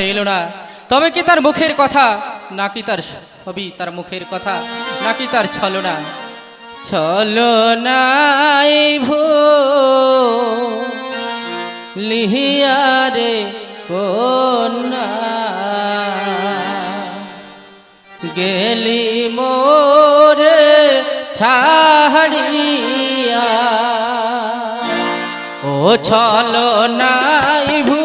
এলো না। তবে কি তার মুখের কথা? নাকি তার ছবি তার মুখের কথা? নাকি তার ছলনা? ছলনাই ভো লিহিয়ারে কন্যা। গেলি মোরে ছাড়িয়া। ও ছল নাই ভুলিয়া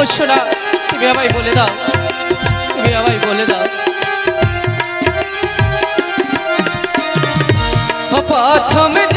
গেলে তুমি আমায় বলে দাও। তুমি আমায় বলে দাও। প্রথম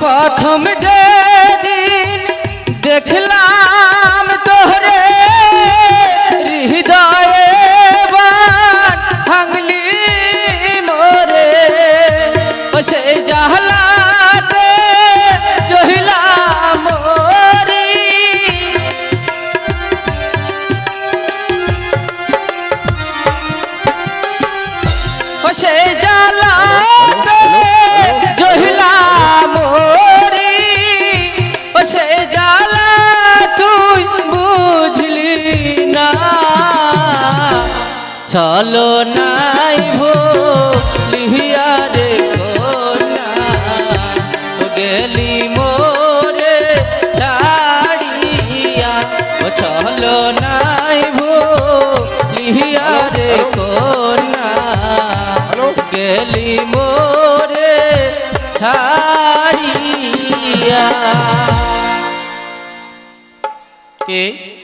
প্রথম যেদিন দেখলাম তোরে হৃদয়ে চলো নাই ভো লিহিয়া রে গেলি মোরে ছাড়িয়া। ও চলো নাই ভো লিহিয়া রে কোনা গেলি মোরে ছাড়িয়া। কে?